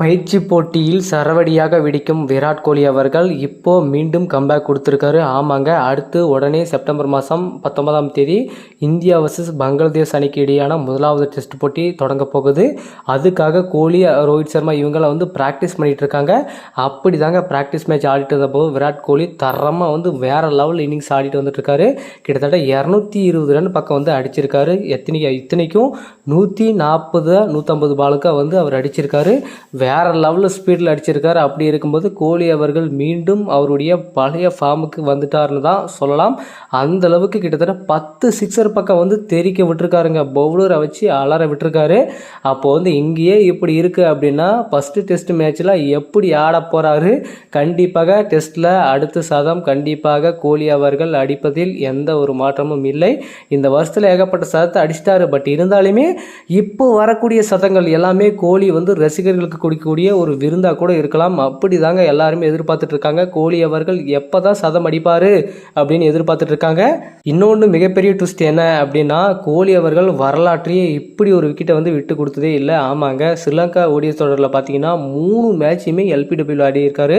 பயிற்சி போட்டியில் சரவடியாக வெடிக்கும் விராட் கோலி அவர்கள் இப்போ மீண்டும் கம்பேக் கொடுத்துருக்காரு. ஆமாங்க அடுத்து உடனே செப்டம்பர் மாதம் பத்தொன்பதாம் தேதி இந்தியா வர்சஸ் பங்களாதேஷ் அணிக்கு இடையான முதலாவது டெஸ்ட் போட்டி தொடங்க போகுது. அதுக்காக கோலி ரோஹித் சர்மா இவங்களாம் வந்து ப்ராக்டிஸ் பண்ணிகிட்டு இருக்காங்க. அப்படி தாங்க ப்ராக்டிஸ் மேட்ச் ஆடிட்டு இருந்தபோது விராட் கோலி தரமாக வந்து வேற லெவல் இன்னிங்ஸ் ஆடிட்டு வந்துட்டுருக்காரு கிட்டத்தட்ட இரநூத்தி இருபது ரன் பக்கம் வந்து அடிச்சிருக்காரு. எத்தனை இத்தனைக்கும் நூற்றி நாற்பது நூற்றம்பது பாலுக்காக வந்து அவர் அடிச்சிருக்காரு. வேறு லெவலில் ஸ்பீடில் அடிச்சிருக்கார். அப்படி இருக்கும்போது கோலி அவர்கள் மீண்டும் அவருடைய பழைய ஃபார்முக்கு வந்துட்டாருன்னு தான் சொல்லலாம். அந்த அளவுக்கு கிட்டத்தட்ட பத்து சிக்ஸர் பக்கம் வந்து தெரிக்க விட்டுருக்காருங்க. பவுலரை வச்சு அலற விட்டுருக்காரு. அப்போது வந்து இங்கேயே இப்படி இருக்குது அப்படின்னா ஃபஸ்ட்டு டெஸ்ட் மேட்ச்சில் எப்படி ஆட போகிறாரு கண்டிப்பாக டெஸ்ட்டில் அடுத்த சதம் கண்டிப்பாக கோலி அவர்கள் அடிப்பதில் எந்த ஒரு மாற்றமும் இல்லை. இந்த வருஷத்தில் ஏகப்பட்ட சதத்தை அடிச்சிட்டாரு. பட் இருந்தாலுமே இப்போ வரக்கூடிய சதங்கள் எல்லாமே கோலி வந்து ரசிகர்களுக்கு கொடுக்கக்கூடிய ஒரு விருந்தாக கூட இருக்கலாம். அப்படி தாங்க எல்லாருமே எதிர்பார்த்துட்டு இருக்காங்க. கோலி அவர்கள் எப்போ தான் சதம் அடிப்பார் அப்படின்னு எதிர்பார்த்துட்டு இருக்காங்க. இன்னொன்று மிகப்பெரிய ட்விஸ்ட் என்ன அப்படின்னா கோலி அவர்கள் வரலாற்றையே இப்படி ஒரு விக்கெட்டை வந்து விட்டு கொடுத்ததே இல்லை. ஆமாங்க ஸ்ரீலங்கா ஓடிய தொடரில் பார்த்தீங்கன்னா மூணு மேட்சுமே எல்பிடபிள்யூ ஆடியிருக்காரு.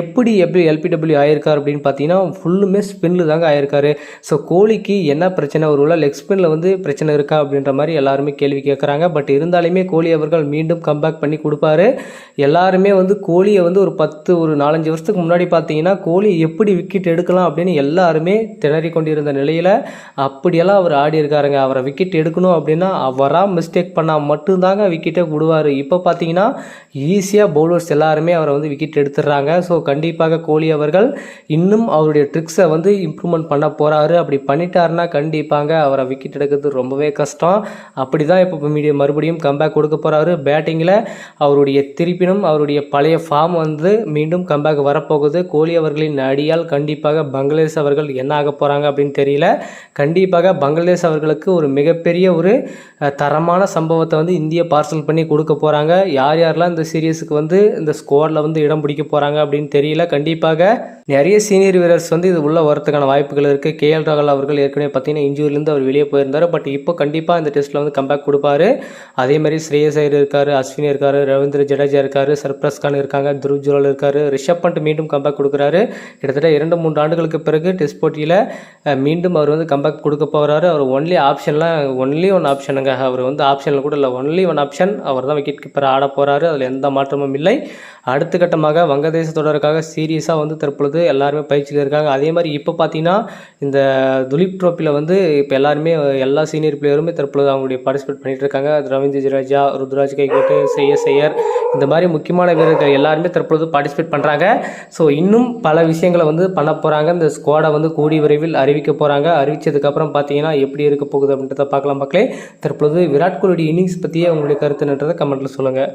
எப்படி எப்படி எல்பிடபிள்யூ ஆயிருக்காரு அப்படின்னு பார்த்தீங்கன்னா ஃபுல்லுமே ஸ்பின்னில் தாங்க ஆயிருக்காரு. ஸோ கோலிக்கு என்ன பிரச்சனை ஒரு லெக் ஸ்பின்னில் வந்து பிரச்சனை இருக்கா அப்படின்ற மாதிரி எல்லாருமே கேள்வி கேட்குறாங்க பட் இருந்தாலுமே கோலி அவர்கள் மீண்டும் கம்பேக் பண்ணி கொடுப்பாரு. எல்லாருமே வந்து கோழியை வந்து ஒரு பத்து ஒரு நாலஞ்சு வருஷத்துக்கு முன்னாடி பார்த்தீங்கன்னா கோழி எப்படி விக்கெட் எடுக்கலாம் அப்படின்னு எல்லாருமே திணறி கொண்டிருந்த நிலையில் அப்படியெல்லாம் அவர் ஆடி இருக்காருங்க. அவரை விக்கெட் எடுக்கணும் அப்படின்னா அவராக மிஸ்டேக் பண்ணால் மட்டும்தாங்க விக்கெட்டை விடுவார். இப்போ பார்த்தீங்கன்னா ஈஸியாக பவுலர்ஸ் எல்லாருமே அவரை வந்து விக்கெட் எடுத்துடுறாங்க. ஸோ கண்டிப்பாக கோலி அவர்கள் இன்னும் அவருடைய ட்ரிக்ஸை வந்து இம்ப்ரூவ்மெண்ட் பண்ண போகிறாரு அப்படி பண்ணிட்டாருன்னா கண்டிப்பாங்க அவரை விக்கெட் எடுக்கிறது ரொம்பவே கஷ்டம். அப்படி தான் இப்போ மீடியம் மறுபடியும் கம்பேக் கொடுக்க போகிறாரு பேட்டிங்கில் அவருடைய திருப்பினும் அவருடைய பழைய ஃபார்ம் வந்து மீண்டும் கம்பேக் வரப்போகுது. கோலி அவர்களின் அடியால் கண்டிப்பாக பங்களாதேஷ் அவர்கள் என்ன ஆக போகிறாங்க அப்படின்னு தெரியல. கண்டிப்பாக பங்களாதேஷ் அவர்களுக்கு ஒரு மிகப்பெரிய ஒரு தரமான சம்பவத்தை வந்து இந்திய பார்சல் பண்ணி கொடுக்க போகிறாங்க யார் யாரெல்லாம் இந்த சீரியஸுக்கு வந்து இந்த ஸ்குவாடில் வந்து இடம் பிடிக்க போகிறாங்க அப்படின்னு தெரியல. கண்டிப்பாக நிறைய சீனியர் வீரர்ஸ் வந்து இது உள்ள வரத்துக்கான வாய்ப்புகள் இருக்குது கே எல் ராகுல் அவர்கள் ஏற்கனவே பார்த்தீங்கன்னா இன்ஜூரிலேருந்து அவர் வெளியே போயிருந்தார். பட் இப்போ கண்டிப்பாக இந்த டெஸ்ட்டில் வந்து கம்பேக் கொடுப்பாரு. அதே மாதிரி ஸ்ரேயஸ் ஐயர் இருக்கார் அஸ்வினி இருக்கார் ரவீந்திர ஜடேஜா இருக்காரு சர்ப்ரஸ் கான் இருக்காங்க துருவ் ஜுவல் இருக்காரு. ரிஷப் பண்ட் மீண்டும் கம்பேக் கொடுக்குறாரு. கிட்டத்தட்ட இரண்டு மூன்று ஆண்டுகளுக்கு பிறகு டெஸ்ட் போட்டியில் மீண்டும் அவர் வந்து கம்பேக் கொடுக்க போகிறாரு அவர் ஒன்லி ஆப்ஷன்லாம் ஒன்லி ஒன் ஆப்ஷனுங்க அவர் வந்து ஆப்ஷனில் கூட இல்லை ஒன்லி ஒன் ஆப்ஷன் அவர் தான் விக்கெட் கீப்பர் ஆட போகிறாரு அதில் எந்த மாற்றமும் இல்லை. அடுத்த கட்டமாக வங்கதேச தொடருக்காக சீரியஸாக வந்து தற்பொழுது எல்லாருமே பயிற்சியில் இருக்காங்க. அதே மாதிரி இப்போ பார்த்தீங்கன்னா இந்த துலீப் ட்ரோப்பியில் வந்து இப்போ எல்லாருமே எல்லா சீனியர் பிளேயருமே தற்பொழுது அவங்களுடைய பார்ட்டிசிபேட் பண்ணிட்டு இருக்காங்க. ரவீந்திர ஜடேஜா ருத்ராஜ் கைகோட்டு செய்ய செய்யர் இந்த மாதிரி முக்கியமான வீரர்கள் எல்லாருமே தற்பொழுது பார்ட்டிசிபேட் பண்ணுறாங்க ஸோ இன்னும் பல விஷயங்களை வந்து பண்ண போகிறாங்க இந்த ஸ்குவாடை வந்து கூடி விரைவில் அறிவிக்க போகிறாங்க அறிவித்ததுக்கப்புறம் பார்த்தீங்கன்னா எப்படி இருக்க போகுது அப்படின்றத பார்க்கலாம் மக்களே. தற்பொழுது விராட் கோலியுடைய இன்னிங்ஸ் பற்றியே உங்களுடைய கருத்துன்றதை கமெண்ட்டில் சொல்லுங்கள்